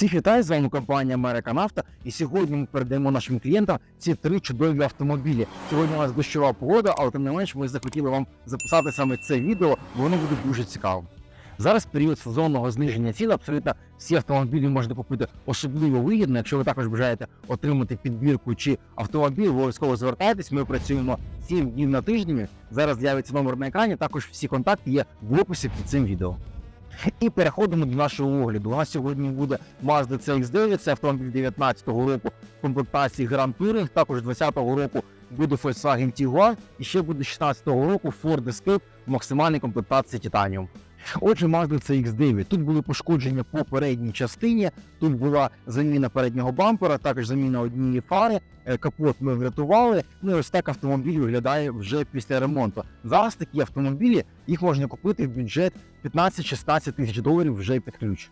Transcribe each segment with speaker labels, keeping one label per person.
Speaker 1: Всіх вітаю, з вами компанія Америка Нафта. І сьогодні ми передаємо нашим клієнтам ці три чудові автомобілі. Сьогодні у нас дощова погода, але тим не менш ми захотіли вам записати саме це відео, бо воно буде дуже цікавим. Зараз період сезонного зниження цін абсолютно всі автомобілі можна купити особливо вигідно. Якщо ви також бажаєте отримати підбірку чи автомобіль, обов'язково звертайтесь. Ми працюємо 7 днів на тиждень. Зараз з'явиться номер на екрані. Також всі контакти є в описі під цим відео. І переходимо до нашого огляду. У нас сьогодні буде Mazda CX-9, це автомобіль 19-го року комплектації Grand Touring, також 20-го року буде Volkswagen Tiguan і ще буде 16-го року Ford Escape в максимальній комплектації Titanium. Отже, Mazda CX-9. Тут були пошкодження по передній частині, тут була заміна переднього бампера, також заміна однієї фари, е, капот ми врятували. Ну і ось так автомобіль виглядає вже після ремонту. Зараз такі автомобілі їх можна купити в бюджет 15-16 тисяч доларів вже під ключ.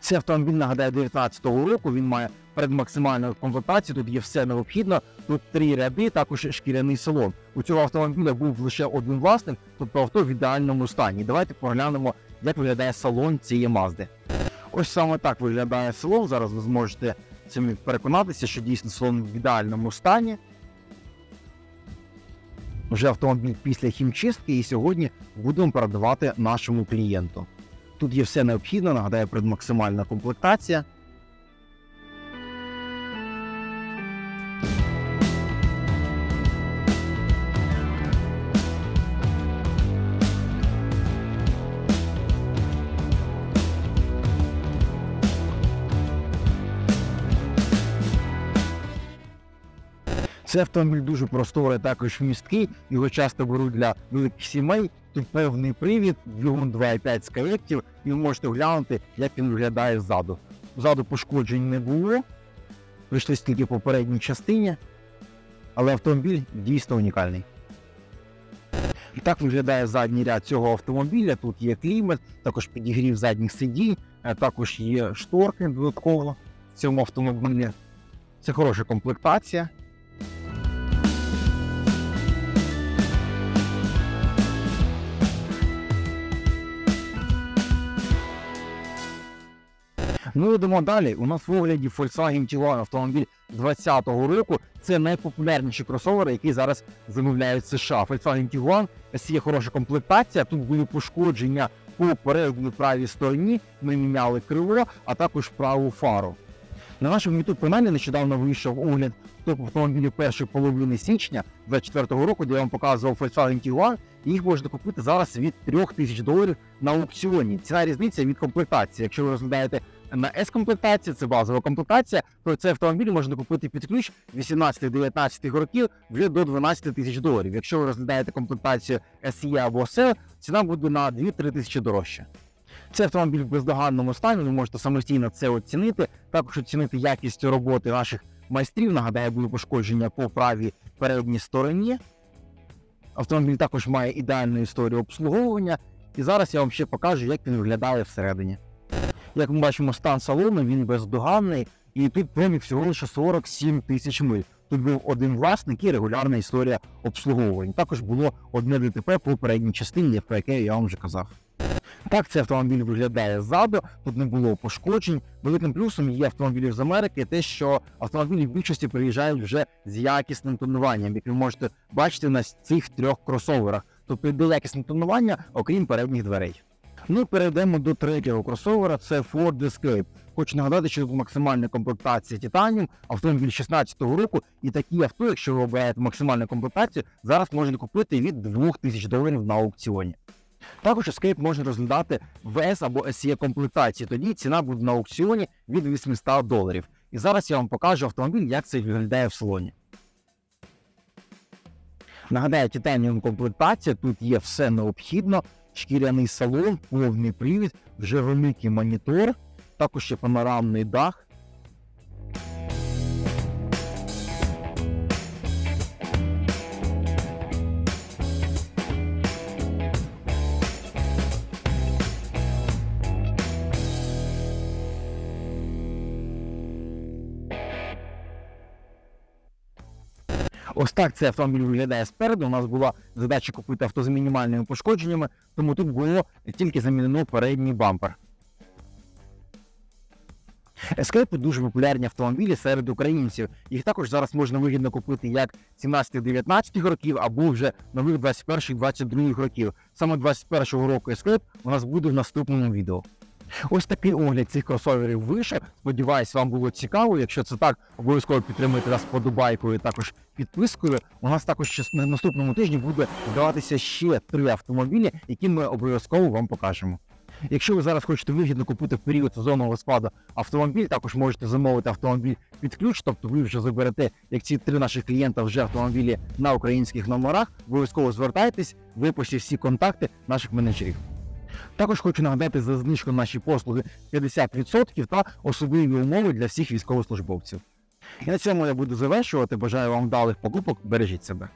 Speaker 1: Цей автомобіль нагадаю 19-го року. Він має передмаксимальну комплектацію. Тут є все необхідно. Тут три ряди, також шкіряний салон. У цього автомобіля був лише один власник, тобто авто в ідеальному стані. Давайте поглянемо, як виглядає салон цієї Мазди. Ось саме так виглядає салон. Зараз ви зможете цим переконатися, що дійсно салон в ідеальному стані. Вже автомобіль після хімчистки, і сьогодні будемо передавати нашому клієнту. Тут є все необхідне, нагадаю, предмаксимальна комплектація. Цей автомобіль дуже просторий, також місткий. Його часто беруть для великих сімей. Тут певний привід, двигун 2,5 з і ви можете глянути, як він виглядає ззаду. Ззаду пошкоджень не було. Прийшлось тільки по передній частині, але автомобіль дійсно унікальний. І так виглядає задній ряд цього автомобіля. Тут є клімат, також підігрів задніх сидінь, також є шторки додатково в цьому автомобілі. Це хороша комплектація. Ну йдемо далі. У нас в огляді Volkswagen Tiguan автомобіль 20-го року. Це найпопулярніші кросовери, які зараз замовляють США. Volkswagen Tiguan є хороша комплектація. Тут були пошкодження по передній правій стороні. Ми міняли крило, а також праву фару. На нашому youtube каналі нещодавно вийшов огляд топ автомобілів першої половини січня 24-го року, де я вам показував Volkswagen Tiguan. Їх можна купити зараз від 3 тисяч доларів на аукціоні. Ціна різниця від комплектації. Якщо ви розглядаєте на S-комплектації, це базова комплектація, то цей автомобіль можна купити під ключ 18-19 років вже до 12 тисяч доларів. Якщо ви розглядаєте комплектацію SE або SE, ціна буде на 2-3 тисячі дорожче. Це автомобіль в бездоганному стані, ви можете самостійно це оцінити, також оцінити якість роботи наших майстрів. Нагадаю, були пошкодження по правій передній стороні. Автомобіль також має ідеальну історію обслуговування. І зараз я вам ще покажу, як він виглядає всередині. Як ми бачимо, стан салону він бездоганний, і тут пробіг всього лише 47 тисяч миль. Тут був один власник і регулярна історія обслуговування. Також було одне ДТП по передній частині, про яке я вам вже казав. Так, цей автомобіль виглядає ззаду, тут не було пошкоджень. Великим плюсом є автомобілів з Америки, те, що автомобілі в більшості приїжджають вже з якісним тонуванням, як ви можете бачити на цих трьох кросоверах. Тобто йде якісне тонування, окрім передніх дверей. Ну перейдемо до третього кросовера, це Ford Escape. Хочу нагадати, що тут максимальна комплектація Titanium, автомобіль 16-го року, і такі авто, якщо ви обираєте максимальну комплектацію, зараз можна купити від 2000 доларів на аукціоні. Також Escape можна розглядати в S або SE комплектації. Тоді ціна буде на аукціоні від 800 доларів. І зараз я вам покажу автомобіль, як це виглядає в салоні. Нагадаю, титаніум комплектація, тут є все необхідно. Шкіряний салон, повний привід, вже великий монітор, також ще панорамний дах. Ось так цей автомобіль виглядає спереду. У нас була задача купити авто з мінімальними пошкодженнями, тому тут було тільки замінено передній бампер. Ескейпи дуже популярні автомобілі серед українців. Їх також зараз можна вигідно купити як 17-19 років або вже нових 21-22 років. Саме 21-го року Escape у нас буде в наступному відео. Ось такий огляд цих кросоверів вийшов. Сподіваюсь, вам було цікаво. Якщо це так, обов'язково підтримуйте нас подобайкою, також підпискою. У нас також на наступному тижні буде здаватися ще три автомобілі, які ми обов'язково вам покажемо. Якщо ви зараз хочете вигідно купити в період сезонного складу автомобіль, також можете замовити автомобіль під ключ, тобто ви вже заберете, як ці три наших клієнта вже автомобілі на українських номерах. Обов'язково звертайтесь, випишіть всі контакти наших менеджерів. Також хочу нагадати за знижку наші послуги 50% та особливі умови для всіх військовослужбовців. І на цьому я буду завершувати. Бажаю вам вдалих покупок. Бережіть себе.